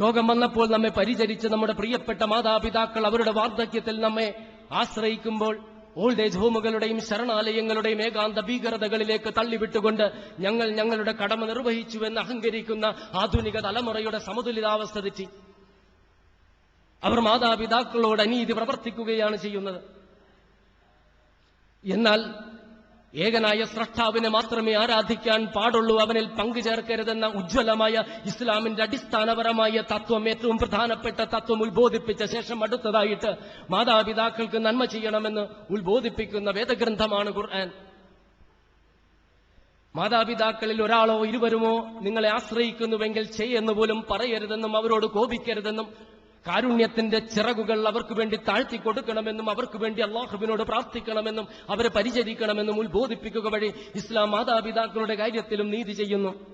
രോഗം വന്നപ്പോൾ നമ്മെ പരിചരിച്ച് നമ്മുടെ പ്രിയപ്പെട്ട മാതാപിതാക്കൾ അവരുടെ വാർദ്ധക്യത്തിൽ നമ്മെ ആശ്രയിക്കുമ്പോൾ ഓൾഡ് ഏജ് ഹോമുകളുടെയും ശരണാലയങ്ങളുടെയും ഏകാന്ത ഭീകരതകളിലേക്ക് തള്ളിവിട്ടുകൊണ്ട് ഞങ്ങൾ ഞങ്ങളുടെ കടമ നിർവഹിച്ചുവെന്ന് അഹങ്കരിക്കുന്ന ആധുനിക തലമുറയുടെ സമതുലിതാവസ്ഥ തെറ്റി. അവർ മാതാപിതാക്കളോട് അനീതി പ്രവർത്തിക്കുകയാണ് ചെയ്യുന്നത്. എന്നാൽ ഏകനായ സ്രഷ്ടാവിനെ മാത്രമേ ആരാധിക്കാൻ പാടുള്ളൂ അവനിൽ പങ്കുചേർക്കരുതെന്ന ഉജ്ജ്വലമായ ഇസ്ലാമിന്റെ അടിസ്ഥാനപരമായ തത്വം ഏറ്റവും പ്രധാനപ്പെട്ട തത്വം ഉത്ബോധിപ്പിച്ച ശേഷം അടുത്തതായിട്ട് മാതാപിതാക്കൾക്ക് നന്മ ചെയ്യണമെന്ന് ഉത്ബോധിപ്പിക്കുന്ന വേദഗ്രന്ഥമാണ് ഖുർആൻ. മാതാപിതാക്കളിൽ ഒരാളോ ഇരുവരുമോ നിങ്ങളെ ആശ്രയിക്കുന്നുവെങ്കിൽ ചെയ്യെന്ന് പോലും പറയരുതെന്നും അവരോട് കോപിക്കരുതെന്നും കാരുണ്യത്തിന്റെ ചിറകുകൾ അവർക്ക് വേണ്ടി താഴ്ത്തി കൊടുക്കണമെന്നും അവർക്ക് വേണ്ടി അള്ളാഹുബിനോട് പ്രാർത്ഥിക്കണമെന്നും അവരെ പരിചരിക്കണമെന്നും ഉത്ബോധിപ്പിക്കുക വഴി ഇസ്ലാം മാതാപിതാക്കളുടെ കാര്യത്തിലും നീതി ചെയ്യുന്നു.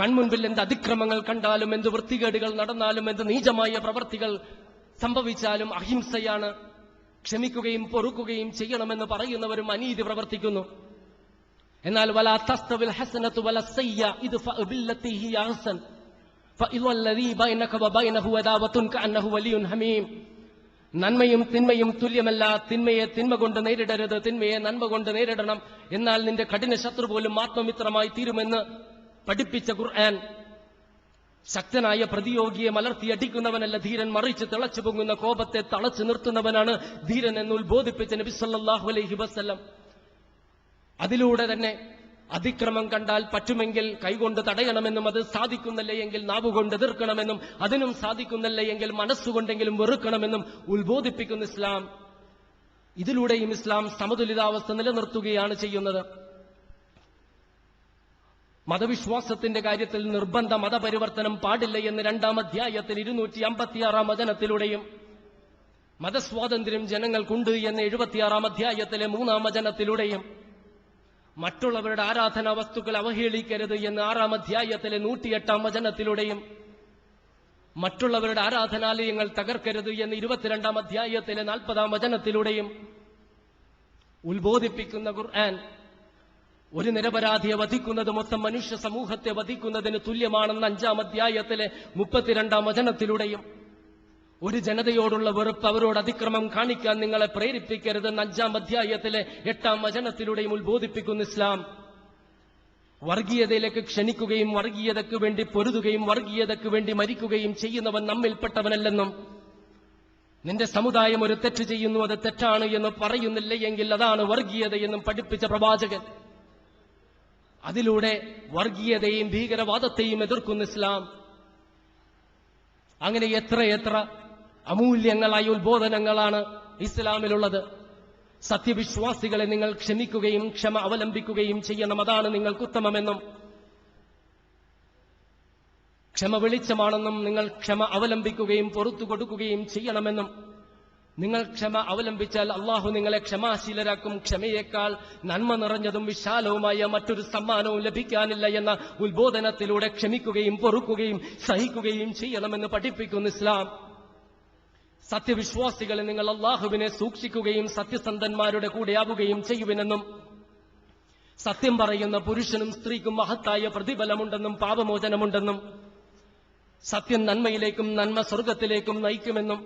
കൺമുൻപിൽ എന്ത് അതിക്രമങ്ങൾ കണ്ടാലും എന്ത് വൃത്തികേടുകൾ നടന്നാലും എന്ത് നീചമായ പ്രവർത്തികൾ സംഭവിച്ചാലും അഹിംസയാണ്. ക്ഷമിക്കുകയും പൊറുക്കുകയും ചെയ്യണമെന്ന് പറയുന്നവരും അനീതി പ്രവർത്തിക്കുന്നു. എന്നാൽ വല തസ്തവിൽ ഹസനത്ത് വല സയ്യ ഇത് നന്മയും തിന്മയും തുല്യമല്ല തിന്മയെ തിന്മ കൊണ്ട് നേരിടരുത് തിന്മയെ നന്മ കൊണ്ട് നേരിടണം. എന്നാൽ നിന്റെ കഠിന ശത്രു പോലും ആത്മമിത്രമായി തീരുമെന്ന് പഠിപ്പിച്ച ഖുർആൻ. ശക്തനായ പ്രതിയോഗിയെ മലർത്തി മലർത്തിയടിക്കുന്നവനല്ല ധീരൻ മറിച്ച് തിളച്ചു പൊങ്ങുന്ന കോപത്തെ തളച്ചു നിർത്തുന്നവനാണ് ധീരൻ എന്ന് ഉത്ബോധിപ്പിച്ച അലൈഹി വസല്ലം. അതിലൂടെ തന്നെ അതിക്രമം കണ്ടാൽ പറ്റുമെങ്കിൽ കൈകൊണ്ട് തടയണമെന്നും അത് സാധിക്കുന്നില്ല എങ്കിൽ നാവുകൊണ്ട് എതിർക്കണമെന്നും അതിനും സാധിക്കുന്നില്ല എങ്കിൽ മനസ്സുകൊണ്ടെങ്കിലും വെറുക്കണമെന്നും ഉത്ബോധിപ്പിക്കുന്ന ഇസ്ലാം. ഇതിലൂടെയും ഇസ്ലാം സമതുലിതാവസ്ഥ നിലനിർത്തുകയാണ് ചെയ്യുന്നത്. മതവിശ്വാസത്തിന്റെ കാര്യത്തിൽ നിർബന്ധ മതപരിവർത്തനം പാടില്ല എന്ന് രണ്ടാം അധ്യായത്തിൽ ഇരുന്നൂറ്റി അമ്പത്തിയാറാം വചനത്തിലൂടെയും മതസ്വാതന്ത്ര്യം ജനങ്ങൾക്കുണ്ട് എന്ന് എഴുപത്തിയാറാം അധ്യായത്തിലെ മൂന്നാം വചനത്തിലൂടെയും മറ്റുള്ളവരുടെ ആരാധനാ വസ്തുക്കൾ അവഹേളിക്കരുത് എന്ന് ആറാം അധ്യായത്തിലെ നൂറ്റിയെട്ടാം വചനത്തിലൂടെയും മറ്റുള്ളവരുടെ ആരാധനാലയങ്ങൾ തകർക്കരുത് എന്ന് ഇരുപത്തിരണ്ടാം അധ്യായത്തിലെ നാൽപ്പതാം വചനത്തിലൂടെയും ഉത്ബോധിപ്പിക്കുന്ന ഖുർആൻ ഒരു നിരപരാധിയെ വധിക്കുന്നത് മൊത്തം മനുഷ്യ സമൂഹത്തെ വധിക്കുന്നതിന് തുല്യമാണെന്ന് അഞ്ചാം അധ്യായത്തിലെ മുപ്പത്തിരണ്ടാം വചനത്തിലൂടെയും ഒരു ജനതയോടുള്ള വെറുപ്പ് അവരോട് അതിക്രമം കാണിക്കാൻ നിങ്ങളെ പ്രേരിപ്പിക്കരുതെന്ന് അഞ്ചാം അധ്യായത്തിലെ എട്ടാം വചനത്തിലൂടെയും ഉത്ബോധിപ്പിക്കുന്നു ഇസ്ലാം. വർഗീയതയിലേക്ക് ക്ഷണിക്കുകയും വർഗീയതയ്ക്ക് വേണ്ടി പൊരുതുകയും വർഗീയതയ്ക്ക് വേണ്ടി മരിക്കുകയും ചെയ്യുന്നവൻ നമ്മിൽപ്പെട്ടവനല്ലെന്നും നിന്റെ സമുദായം ഒരു തെറ്റ് ചെയ്യുന്നു അത് തെറ്റാണ് എന്ന് പറയുന്നില്ല എങ്കിൽ അതാണ് വർഗീയതയെന്നും പഠിപ്പിച്ച പ്രവാചകൻ. അതിലൂടെ വർഗീയതയും ഭീകരവാദത്തെയും എതിർക്കുന്ന ഇസ്ലാം. അങ്ങനെ എത്രയെത്ര അമൂല്യങ്ങളായ ഉത്ബോധനങ്ങളാണ് ഇസ്ലാമിലുള്ളത്. സത്യവിശ്വാസികളെ നിങ്ങൾ ക്ഷമിക്കുകയും ക്ഷമ അവലംബിക്കുകയും ചെയ്യണം. അതാണ് നിങ്ങൾക്ക് ഉത്തമമെന്നും ക്ഷമ വെളിച്ചമാണെന്നും നിങ്ങൾ ക്ഷമ അവലംബിക്കുകയും പുറത്തു കൊടുക്കുകയും ചെയ്യണമെന്നും നിങ്ങൾ ക്ഷമ അവലംബിച്ചാൽ അള്ളാഹു നിങ്ങളെ ക്ഷമാശീലരാക്കും. ക്ഷമയേക്കാൾ നന്മ നിറഞ്ഞതും വിശാലവുമായ മറ്റൊരു സമ്മാനവും ലഭിക്കാനില്ല എന്ന ഉത്ബോധനത്തിലൂടെ ക്ഷമിക്കുകയും പൊറുക്കുകയും സഹിക്കുകയും ചെയ്യണമെന്ന് പഠിപ്പിക്കുന്നു ഇസ്ലാം. സത്യവിശ്വാസികളെ നിങ്ങൾ അള്ളാഹുവിനെ സൂക്ഷിക്കുകയും സത്യസന്ധന്മാരുടെ കൂടെയാവുകയും ചെയ്യുവിനെന്നും സത്യം പറയുന്ന പുരുഷനും സ്ത്രീക്കും മഹത്തായ പ്രതിഫലമുണ്ടെന്നും പാപമോചനമുണ്ടെന്നും സത്യം നന്മയിലേക്കും നന്മ സ്വർഗത്തിലേക്കും നയിക്കുമെന്നും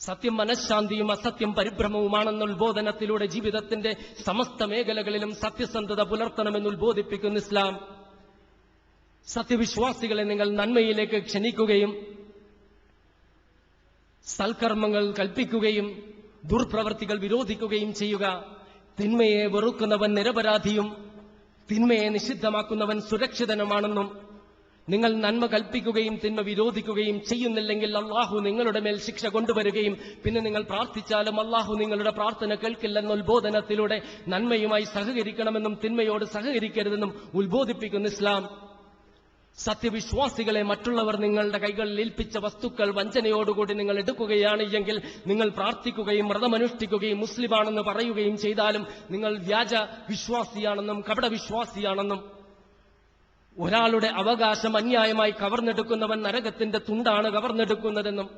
സത്യം മനഃശാന്തിയും അസത്യം പരിഭ്രമവുമാണെന്ന ഉത്ബോധനത്തിലൂടെ ജീവിതത്തിന്റെ സമസ്ത മേഖലകളിലും സത്യസന്ധത പുലർത്തണമെന്ന് ഉത്ബോധിപ്പിക്കുന്ന ഇസ്ലാം. സത്യവിശ്വാസികളെ നിങ്ങൾ നന്മയിലേക്ക് ക്ഷണിക്കുകയും സൽക്കർമ്മങ്ങൾ കൽപ്പിക്കുകയും ദുർപ്രവർത്തികൾ വിരോധിക്കുകയും ചെയ്യുക. തിന്മയെ വെറുക്കുന്നവൻ നിരപരാധിയും തിന്മയെ നിഷിദ്ധമാക്കുന്നവൻ സുരക്ഷിതനുമാണെന്നും നിങ്ങൾ നന്മ കൽപ്പിക്കുകയും തിന്മ വിരോധിക്കുകയും ചെയ്യുന്നില്ലെങ്കിൽ അള്ളാഹു നിങ്ങളുടെ മേൽ ശിക്ഷ കൊണ്ടുവരികയും പിന്നെ നിങ്ങൾ പ്രാർത്ഥിച്ചാലും അള്ളാഹു നിങ്ങളുടെ പ്രാർത്ഥന കേൾക്കില്ലെന്ന ഉത്ബോധനത്തിലൂടെ നന്മയുമായി സഹകരിക്കണമെന്നും തിന്മയോട് സഹകരിക്കരുതെന്നും ഉത്ബോധിപ്പിക്കുന്ന ഇസ്ലാം. സത്യവിശ്വാസികളെ മറ്റുള്ളവർ നിങ്ങളുടെ കൈകളിൽ ഏൽപ്പിച്ച വസ്തുക്കൾ വഞ്ചനയോടുകൂടി നിങ്ങൾ എടുക്കുകയാണ് എങ്കിൽ നിങ്ങൾ പ്രാർത്ഥിക്കുകയും വ്രതമനുഷ്ഠിക്കുകയും മുസ്ലിമാണെന്ന് പറയുകയും ചെയ്താലും നിങ്ങൾ വ്യാജ വിശ്വാസിയാണെന്നും കപട വിശ്വാസിയാണെന്നും ഒരാളുടെ അവകാശം അന്യായമായി കവർന്നെടുക്കുന്നവൻ നരകത്തിന്റെ തുണ്ടാണ് കവർന്നെടുക്കുന്നതെന്നും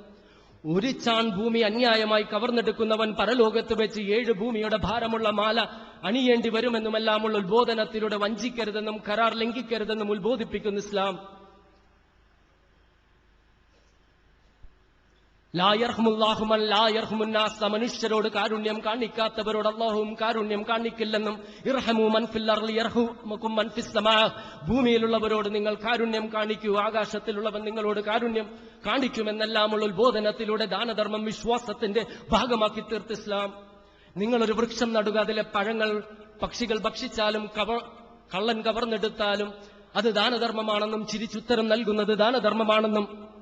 ഒരു ചാൺ ഭൂമി അന്യായമായി കവർന്നെടുക്കുന്നവൻ പരലോകത്ത് വെച്ച് ഏഴ് ഭൂമിയുടെ ഭാരമുള്ള മാല അണിയേണ്ടി വരുമെന്നുമെല്ലാമുള്ള ഉത്ബോധനത്തിലൂടെ വഞ്ചിക്കരുതെന്നും കരാർ ലംഘിക്കരുതെന്നും ഉത്ബോധിപ്പിക്കുന്നു ഇസ്ലാം. മനുഷ്യരോട് കാരുണ്യം കാണിക്കാത്തവരോട് അള്ളാഹുവും കാരുണ്യം കാണിക്കില്ലെന്നും ഇർഹമു സമാ ഭൂമിയിലുള്ളവരോട് നിങ്ങൾ കാരുണ്യം കാണിക്കൂ ആകാശത്തിലുള്ളവൻ നിങ്ങളോട് കാരുണ്യം കാണിക്കുമെന്നെല്ലാമുള്ള ഉത്ബോധനത്തിലൂടെ ദാനധർമ്മം വിശ്വാസത്തിന്റെ ഭാഗമാക്കി തീർത്ത് ഇസ്ലാം. നിങ്ങളൊരു വൃക്ഷം നടുക അതിലെ പഴങ്ങൾ പക്ഷികൾ ഭക്ഷിച്ചാലും കവ കള്ളൻ കവർന്നെടുത്താലും അത് ദാനധർമ്മമാണെന്നും ചിരിച്ചുത്തരം നൽകുന്നത് ദാനധർമ്മമാണെന്നും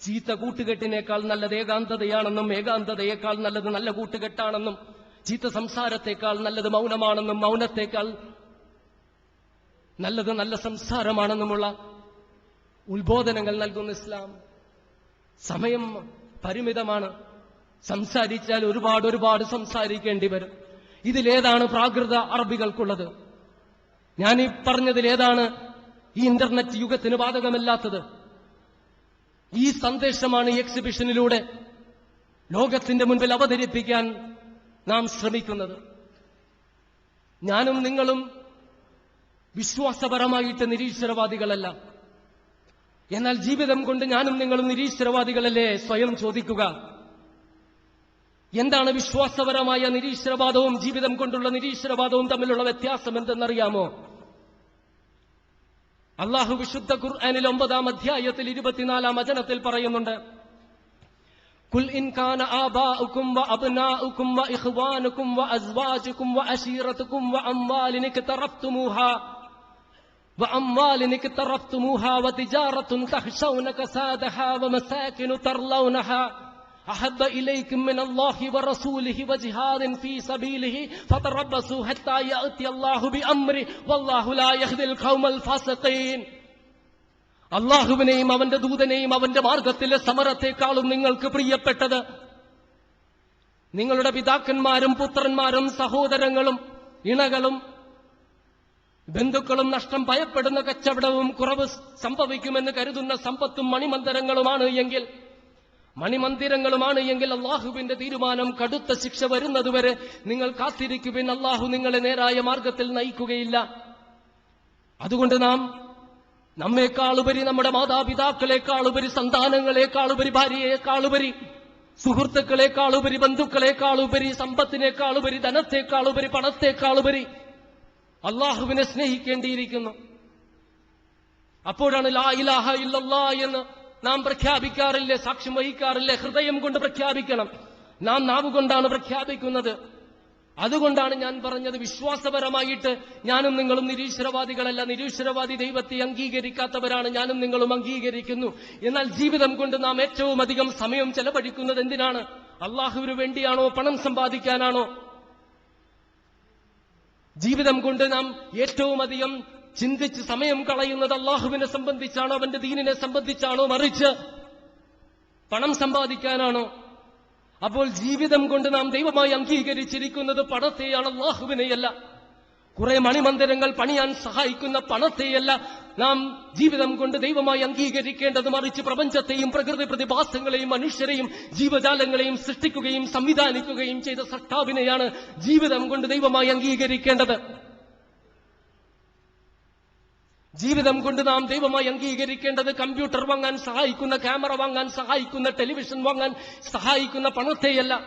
ചീത്ത കൂട്ടുകെട്ടിനേക്കാൾ നല്ലത് ഏകാന്തതയാണെന്നും ഏകാന്തതയേക്കാൾ നല്ലത് നല്ല കൂട്ടുകെട്ടാണെന്നും ചീത്ത സംസാരത്തേക്കാൾ നല്ലത് മൗനമാണെന്നും മൗനത്തേക്കാൾ നല്ലത് നല്ല സംസാരമാണെന്നുമുള്ള ഉത്ബോധനങ്ങൾ നൽകുന്ന ഇസ്ലാം. സമയം പരിമിതമാണ്. സംസാരിച്ചാൽ ഒരുപാട് ഒരുപാട് സംസാരിക്കേണ്ടി വരും. ഇതിലേതാണ് പ്രാകൃത അറബികൾക്കുള്ളത്. ഞാൻ ഈ പറഞ്ഞതിൽ ഏതാണ് ഈ ഇന്റർനെറ്റ് യുഗത്തിന് ബാധകമല്ലാത്തത്. ഈ സന്ദേശമാണ് ഈ എക്സിബിഷനിലൂടെ ലോകത്തിന്റെ മുൻപിൽ അവതരിപ്പിക്കാൻ നാം ശ്രമിക്കുന്നത്. ഞാനും നിങ്ങളും വിശ്വാസപരമായിട്ട് നിരീശ്വരവാദികളല്ല. എന്നാൽ ജീവിതം കൊണ്ട് ഞാനും നിങ്ങളും നിരീശ്വരവാദികളല്ലേ? സ്വയം ചോദിക്കുക. എന്താണ് വിശ്വാസപരമായ നിരീശ്വരവാദവും ജീവിതം കൊണ്ടുള്ള നിരീശ്വരവാദവും തമ്മിലുള്ള വ്യത്യാസം എന്തെന്നറിയാമോ? അള്ളാഹു വിശുദ്ധ ഖുർആനിൽ ഒമ്പതാം അധ്യായത്തിൽ ഇരുപത്തിനാലാം വചനത്തിൽ പറയുന്നുണ്ട് قل إن كان آباؤكم وأبناؤكم وإخوانكم وأزواجكم وأشيرتكم وأموال اقترفتموها وأموال اقترفتموها وتجارة تخشون كسادها ومساكن ترلونها أحب إليكم من الله ورسوله وجهاد في سبيله فتربصوا حتى يأتي الله بأمره والله لا يهدي القوم الفاسقين അള്ളാഹുവിനെയും അവന്റെ ദൂതനെയും അവന്റെ മാർഗത്തിലെ സമരത്തെക്കാളും നിങ്ങൾക്ക് പ്രിയപ്പെട്ടത് നിങ്ങളുടെ പിതാക്കന്മാരും പുത്രന്മാരും സഹോദരങ്ങളും ഇണകളും ബന്ധുക്കളും നഷ്ടം ഭയപ്പെടുന്ന കച്ചവടവും കുറവ് സംഭവിക്കുമെന്ന് കരുതുന്ന സമ്പത്തും മണിമന്ദിരങ്ങളുമാണ് എങ്കിൽ മണിമന്ദിരങ്ങളുമാണ് എങ്കിൽ അള്ളാഹുവിന്റെ തീരുമാനം കടുത്ത ശിക്ഷ വരുന്നതുവരെ നിങ്ങൾ കാത്തിരിക്കുവിൻ. അള്ളാഹു നിങ്ങളെ നേരായ മാർഗത്തിൽ നയിക്കുകയില്ല. അതുകൊണ്ട് നാം നമ്മെക്കാളുപരി നമ്മുടെ മാതാപിതാക്കളെക്കാളുപരി സന്താനങ്ങളെക്കാളുപരി ഭാര്യയെക്കാളുപരി സുഹൃത്തുക്കളെക്കാളുപരി ബന്ധുക്കളെക്കാളുപരി സമ്പത്തിനേക്കാളുപരി ധനത്തെക്കാളുപരി പണത്തെക്കാളുപരി അള്ളാഹുവിനെ സ്നേഹിക്കേണ്ടിയിരിക്കുന്നു. അപ്പോഴാണ് ലാ ഇലാഹ ഇല്ലല്ലാ എന്ന് നാം പ്രഖ്യാപിക്കാറില്ലേ സാക്ഷ്യം വഹിക്കാറില്ലേ ഹൃദയം കൊണ്ട് പ്രഖ്യാപിക്കണം. നാം നാവുകൊണ്ടാണ് പ്രഖ്യാപിക്കുന്നത്. അതുകൊണ്ടാണ് ഞാൻ പറഞ്ഞത് വിശ്വാസപരമായിട്ട് ഞാനും നിങ്ങളും നിരീശ്വരവാദികളല്ല. നിരീശ്വരവാദി ദൈവത്തെ അംഗീകരിക്കാത്തവരാണ്. ഞാനും നിങ്ങളും അംഗീകരിക്കുന്നു. എന്നാൽ ജീവിതം കൊണ്ട് നാം ഏറ്റവും അധികം സമയം ചെലവഴിക്കുന്നത് എന്തിനാണ്? അള്ളാഹുവിന് വേണ്ടിയാണോ? പണം സമ്പാദിക്കാനാണോ? ജീവിതം കൊണ്ട് നാം ഏറ്റവും അധികം ചിന്തിച്ച് സമയം കളയുന്നത് അള്ളാഹുവിനെ സംബന്ധിച്ചാണോ അവന്റെ ദീനിനെ സംബന്ധിച്ചാണോ മറിച്ച് പണം സമ്പാദിക്കാനാണോ? അപ്പോൾ ജീവിതം കൊണ്ട് നാം ദൈവമായി അംഗീകരിച്ചിരിക്കുന്നത് പണത്തെയാണ് അള്ളാഹുവിനെയല്ല. കുറെ മണിമന്ദിരങ്ങൾ പണിയാൻ സഹായിക്കുന്ന പണത്തെയല്ല നാം ജീവിതം കൊണ്ട് ദൈവമായി അംഗീകരിക്കേണ്ടത്. മറിച്ച് പ്രപഞ്ചത്തെയും പ്രകൃതി പ്രതിഭാസങ്ങളെയും മനുഷ്യരെയും ജീവജാലങ്ങളെയും സൃഷ്ടിക്കുകയും സംവിധാനിക്കുകയും ചെയ്ത സൃഷ്ടാവിനെയാണ് ജീവിതം കൊണ്ട് ദൈവമായി അംഗീകരിക്കേണ്ടത്. ജീവിതം കൊണ്ട് നാം ദൈവമായി അംഗീകരിക്കേണ്ടത് കമ്പ്യൂട്ടർ വാങ്ങാൻ സഹായിക്കുന്ന ക്യാമറ വാങ്ങാൻ സഹായിക്കുന്ന ടെലിവിഷൻ വാങ്ങാൻ സഹായിക്കുന്ന പണത്തെയല്ല.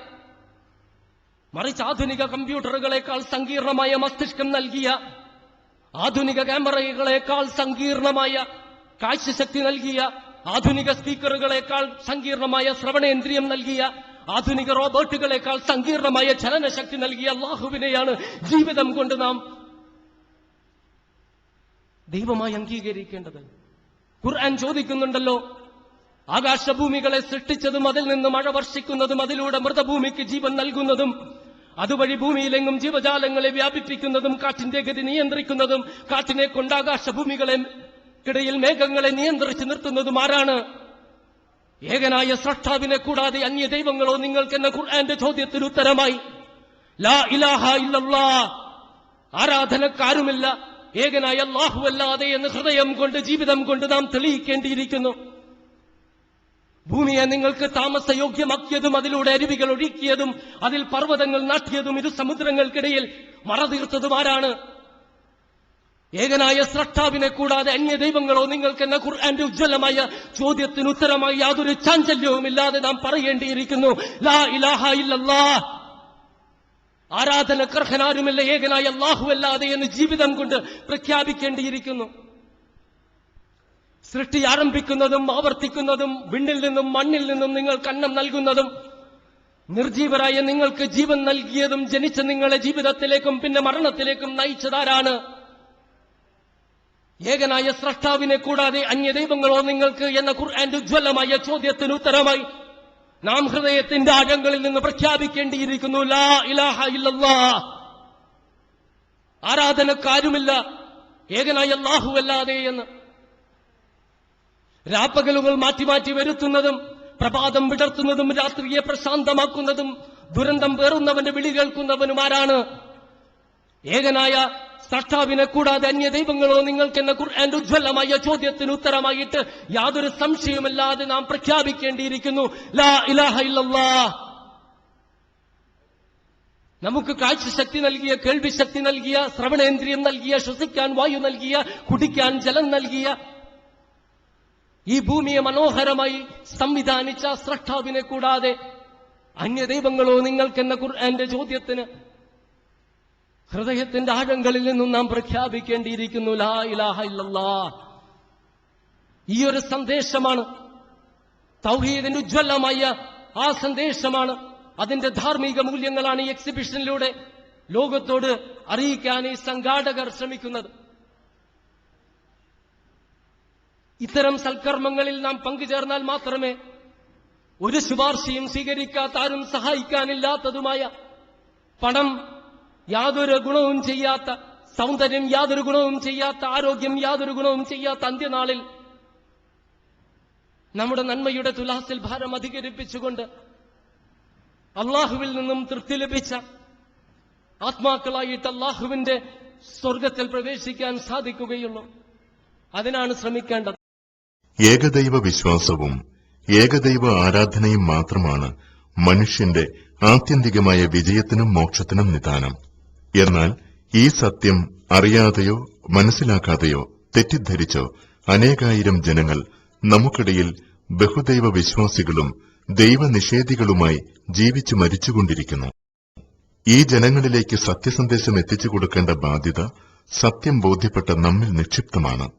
മറിച്ച് ആധുനിക കമ്പ്യൂട്ടറുകളെക്കാൾ സങ്കീർണമായ മസ്തിഷ്കം നൽകിയ ആധുനിക ക്യാമറകളെക്കാൾ സങ്കീർണമായ കാഴ്ചശക്തി നൽകിയ ആധുനിക സ്പീക്കറുകളെക്കാൾ സങ്കീർണമായ ശ്രവണേന്ദ്രിയം നൽകിയ ആധുനിക റോബോട്ടുകളെക്കാൾ സങ്കീർണമായ ചലനശക്തി നൽകിയ അള്ളാഹുവിനെയാണ് ജീവിതം കൊണ്ട് നാം ദൈവമായി അംഗീകരിക്കേണ്ടത്. ഖുർആൻ ചോദിക്കുന്നുണ്ടല്ലോ ആകാശഭൂമികളെ സൃഷ്ടിച്ചതും അതിൽ നിന്ന് മഴ വർഷിക്കുന്നതും അതിലൂടെ മൃതഭൂമിക്ക് ജീവൻ നൽകുന്നതും അതുവഴി ഭൂമിയിലെങ്ങും ജീവജാലങ്ങളെ വ്യാപിപ്പിക്കുന്നതും കാറ്റിന്റെ ഗതി നിയന്ത്രിക്കുന്നതും കാറ്റിനെ കൊണ്ട് ആകാശഭൂമികളെ കിടയിൽ മേഘങ്ങളെ നിയന്ത്രിച്ചു നിർത്തുന്നതും ആരാണ്? ഏകനായ സ്രഷ്ടാവിനെ കൂടാതെ അന്യ ദൈവങ്ങളോ നിങ്ങൾക്ക് എന്ന ഖുർആന്റെ ചോദ്യത്തിന് ഉത്തരമായി ലാ ഇലാഹ ഇല്ലല്ലാ ആരാധനക്കാരുമില്ല ഏകനായ അല്ലാഹുവല്ലാതെ എന്ന് ഹൃദയം കൊണ്ട് ജീവിതം കൊണ്ട് നാം തെളിയിക്കേണ്ടിയിരിക്കുന്നു. ഭൂമിയെ നിങ്ങൾക്ക് താമസയോഗ്യമാക്കിയതും അതിലൂടെ അരുവികൾ ഒഴുക്കിയതും അതിൽ പർവതങ്ങൾ നാട്ടിയതും ഇരു സമുദ്രങ്ങൾക്കിടയിൽ മറതീർത്തതും ആരാണ്? ഏകനായ സ്രഷ്ടാവിനെ കൂടാതെ അന്യ ദൈവങ്ങളോ നിങ്ങൾക്ക് എന്ന ഖുർആന്റെ ഉജ്ജ്വലമായ ചോദ്യത്തിന് ഉത്തരമായി യാതൊരു ചാഞ്ചല്യവുമില്ലാതെ നാം പറയേണ്ടിയിരിക്കുന്നു. ലാ ഇലാഹ ഇല്ലല്ലാ ആരാധനക്കർഹനാരുമില്ല ഏകനായ അല്ലാഹുവല്ലാതെ എന്ന് ജീവിതം കൊണ്ട് പ്രഖ്യാപിക്കേണ്ടിയിരിക്കുന്നു. സൃഷ്ടി ആരംഭിക്കുന്നതും ആവർത്തിക്കുന്നതും വിണ്ണിൽ നിന്നും മണ്ണിൽ നിന്നും നിങ്ങൾ കണ്ണം നൽകുന്നതും നിർജീവരായ നിങ്ങൾക്ക് ജീവൻ നൽകിയതും ജനിച്ച നിങ്ങളെ ജീവിതത്തിലേക്കും പിന്നെ മരണത്തിലേക്കും നയിച്ചതാരാണ്? ഏകനായ സ്രഷ്ടാവിനെ കൂടാതെ അന്യദൈവങ്ങളോ നിങ്ങൾക്ക് എന്ന ഖുർആന്റെ ഉജ്ജ്വലമായ ചോദ്യത്തിന് ഉത്തരമായി നാം ഹൃദയത്തിന്റെ അകങ്ങളിൽ നിന്ന് പ്രഖ്യാപിക്കേണ്ടിയിരിക്കുന്നു ലാ ഇലാഹ ഇല്ലല്ലാ. ആരാധനക്കാരുമില്ല ഏകനായ അല്ലാഹുവല്ലാതെ എന്ന്. രാപ്പകലുകൾ മാറ്റി മാറ്റി വരുത്തുന്നതും പ്രഭാതം വിടർത്തുന്നതും രാത്രിയെ പ്രശാന്തമാക്കുന്നതും ദുരന്തം പേറുന്നവന്റെ വിളി കേൾക്കുന്നവനുമാരാണ്. ഏകനായ സഷ്ടാവിനെ കൂടാതെ അന്യ ദൈവങ്ങളോ നിങ്ങൾക്ക് എന്ന ഖുർആന്റെ ഉജ്ജ്വലമായ ചോദ്യത്തിന് ഉത്തരമായിട്ട് യാതൊരു സംശയവുമില്ലാതെ നാം പ്രഖ്യാപിക്കേണ്ടിയിരിക്കുന്നു. ലാ ഇലാഹ ഇല്ലല്ലാ നമുക്ക് കാഴ്ചശക്തി നൽകിയ കേൾവിശക്തി നൽകിയ ശ്രവണേന്ദ്രിയം നൽകിയ ശ്വസിക്കാൻ വായു നൽകിയ കുടിക്കാൻ ജലം നൽകിയ ഈ ഭൂമിയെ മനോഹരമായി സംവിധാനിച്ച സ്രഷ്ടാവിനെ കൂടാതെ അന്യദൈവങ്ങളോ നിങ്ങൾക്കെന്ന ഖുർആന്റെ ചോദ്യത്തിന് ഹൃദയത്തിന്റെ ആഴങ്ങളിൽ നിന്നും നാം പ്രഖ്യാപിക്കേണ്ടിയിരിക്കുന്നു ലാ ഇലാഹ ഇല്ലല്ലാ ഈ ഒരു സന്ദേശമാണ് തൗഹീദിന്റെ ഉജ്ജ്വലമായ ആ സന്ദേശമാണ്. അതിന്റെ ധാർമ്മിക മൂല്യങ്ങളാണ് ഈ എക്സിബിഷനിലൂടെ ലോകത്തോട് അറിയിക്കാൻ ഈ സംഘാടകർ ശ്രമിക്കുന്നത്. ഇത്തരം സൽക്കർമ്മങ്ങളിൽ നാം പങ്കുചേർന്നാൽ മാത്രമേ ഒരു ശുപാർശയും സ്വീകരിക്കാത്ത ആരും സഹായിക്കാനില്ലാത്തതുമായ പണം യാതൊരു ഗുണവും ചെയ്യാത്ത സൗന്ദര്യം യാതൊരു ഗുണവും ചെയ്യാത്ത ആരോഗ്യം യാതൊരു ഗുണവും ചെയ്യാത്ത അന്ത്യനാളിൽ നമ്മുടെ നന്മയുടെ തുലാസിൽ ഭാരം അധികരിപ്പിച്ചുകൊണ്ട് അള്ളാഹുവിൽ നിന്നും തൃപ്തി ലഭിച്ച ആത്മാക്കളായിട്ട് അള്ളാഹുവിന്റെ സ്വർഗത്തിൽ പ്രവേശിക്കാൻ സാധിക്കുകയുള്ളൂ. അതിനാണ് ശ്രമിക്കേണ്ടത്. ഏകദൈവ വിശ്വാസവും ഏകദൈവ ആരാധനയും മാത്രമാണ് മനുഷ്യന്റെ ആത്യന്തികമായ വിജയത്തിനും മോക്ഷത്തിനും നിദാനം. എന്നാൽ ഈ സത്യം അറിയാതെയോ മനസ്സിലാക്കാതെയോ തെറ്റിദ്ധരിച്ചോ അനേകായിരം ജനങ്ങൾ നമുക്കിടയിൽ ബഹുദൈവ വിശ്വാസികളും ദൈവനിഷേധികളുമായി ജീവിച്ചു മരിച്ചുകൊണ്ടിരിക്കുന്നു. ഈ ജനങ്ങളിലേക്ക് സത്യസന്ദേശം എത്തിച്ചു കൊടുക്കേണ്ട ബാധ്യത സത്യം ബോധ്യപ്പെട്ട നമ്മിൽ നിക്ഷിപ്തമാണ്.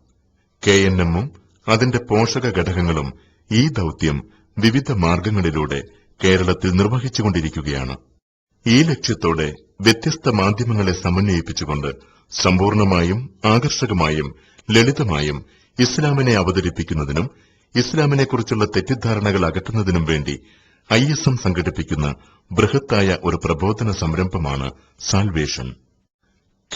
കെ എൻ എമ്മും അതിന്റെ പോഷക ഘടകങ്ങളും ഈ ദൌത്യം വിവിധ മാർഗങ്ങളിലൂടെ കേരളത്തിൽ നിർവഹിച്ചുകൊണ്ടിരിക്കുകയാണ്. ഈ ലക്ഷ്യത്തോടെ വ്യത്യസ്ത മാധ്യമങ്ങളെ സമന്വയിപ്പിച്ചുകൊണ്ട് സമ്പൂർണമായും ആകർഷകമായും ലളിതമായും ഇസ്ലാമിനെ അവതരിപ്പിക്കുന്നതിനും ഇസ്ലാമിനെക്കുറിച്ചുള്ള തെറ്റിദ്ധാരണകൾ അകറ്റുന്നതിനും വേണ്ടി ഐ എസ് എം സംഘടിപ്പിക്കുന്ന ബൃഹത്തായ ഒരു പ്രബോധന സംരംഭമാണ് സാൽവേഷൻ.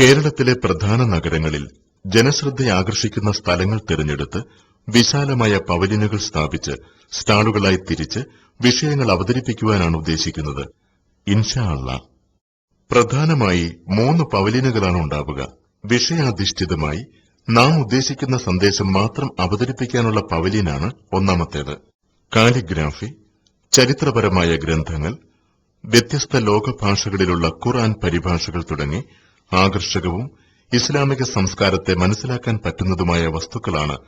കേരളത്തിലെ പ്രധാന നഗരങ്ങളിൽ ജനശ്രദ്ധ ആകർഷിക്കുന്ന സ്ഥലങ്ങൾ തിരഞ്ഞെടുത്ത് വിശാലമായ പവലിനുകൾ സ്ഥാപിച്ച് സ്റ്റാളുകളായി തിരിച്ച് വിഷയങ്ങൾ അവതരിപ്പിക്കുവാനാണ് ഉദ്ദേശിക്കുന്നത്. ഇൻഷാ അള്ളാ. പ്രധാനമായി മൂന്ന് പവലിനുകളാണ് ഉണ്ടാവുക. വിഷയാധിഷ്ഠിതമായി നാം ഉദ്ദേശിക്കുന്ന സന്ദേശം മാത്രം അവതരിപ്പിക്കാനുള്ള പവലിനാണ് ഒന്നാമത്തേത്. കാലിഗ്രാഫി ചരിത്രപരമായ ഗ്രന്ഥങ്ങൾ വ്യത്യസ്ത ലോകഭാഷകളിലുള്ള ഖുർആൻ പരിഭാഷകൾ തുടങ്ങി ആകർഷകവും ഇസ്ലാമിക സംസ്കാരത്തെ മനസ്സിലാക്കാൻ പറ്റുന്നതുമായ വസ്തുക്കളാണ്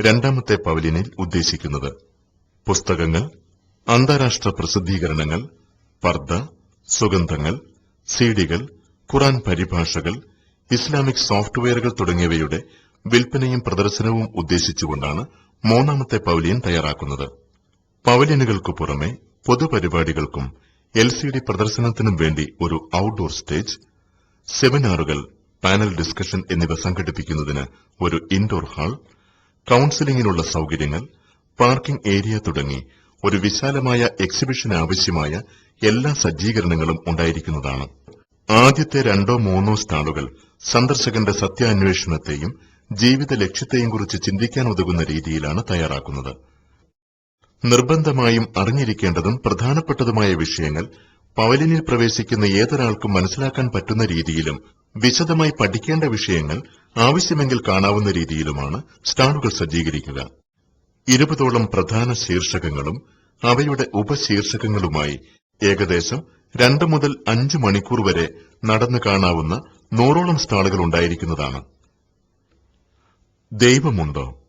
രണ്ടാമത്തെ പവലിനിൽ ഉദ്ദേശിക്കുന്നത്. പുസ്തകങ്ങൾ അന്താരാഷ്ട്ര പ്രസിദ്ധീകരണങ്ങൾ പർദ്ദ സുഗന്ധങ്ങൾ സീഡികൾ ഖുറാൻ പരിഭാഷകൾ ഇസ്ലാമിക് സോഫ്റ്റ്വെയറുകൾ തുടങ്ങിയവയുടെ വിൽപ്പനയും പ്രദർശനവും ഉദ്ദേശിച്ചുകൊണ്ടാണ് മൂന്നാമത്തെ പവലിയൻ തയ്യാറാക്കുന്നത്. പവലിയനുകൾക്കു പുറമെ പൊതുപരിപാടികൾക്കും എൽ സി ഡി പ്രദർശനത്തിനും വേണ്ടി ഒരു ഔട്ട്ഡോർ സ്റ്റേജ് സെമിനാറുകൾ പാനൽ ഡിസ്കഷൻ എന്നിവ സംഘടിപ്പിക്കുന്നതിന് ഒരു ഇൻഡോർ ഹാൾ കൌൺസിലിംഗിനുള്ള സൌകര്യങ്ങൾ പാർക്കിംഗ് ഏരിയ തുടങ്ങി ഒരു വിശാലമായ എക്സിബിഷൻ ആവശ്യമായ എല്ലാ സജ്ജീകരണങ്ങളും ഉണ്ടായിരിക്കുന്നതാണ്. ആദ്യത്തെ രണ്ടോ മൂന്നോ സ്റ്റാളുകൾ സന്ദർശകന്റെ സത്യാന്വേഷണത്തെയും ജീവിത ലക്ഷ്യത്തെയും കുറിച്ച് ചിന്തിക്കാൻ ഉതകുന്ന രീതിയിലാണ് തയ്യാറാക്കുന്നത്. നിർബന്ധമായും അറിഞ്ഞിരിക്കേണ്ടതും പ്രധാനപ്പെട്ടതുമായ വിഷയങ്ങൾ പവലിനിൽ പ്രവേശിക്കുന്ന ഏതൊരാൾക്കും മനസ്സിലാക്കാൻ പറ്റുന്ന രീതിയിലും വിശദമായി പഠിക്കേണ്ട വിഷയങ്ങൾ ആവശ്യമെങ്കിൽ കാണാവുന്ന രീതിയിലുമാണ് സ്റ്റാളുകൾ സജ്ജീകരിക്കുക. ഇരുപതോളം പ്രധാന ശീർഷകങ്ങളും അവയുടെ ഉപശീർഷകങ്ങളുമായി ഏകദേശം രണ്ട് മുതൽ അഞ്ച് മണിക്കൂർ വരെ നടന്നു കാണാവുന്ന നൂറോളം സ്റ്റാളുകൾ ഉണ്ടായിരിക്കുന്നതാണ്. ദൈവമുണ്ടോ?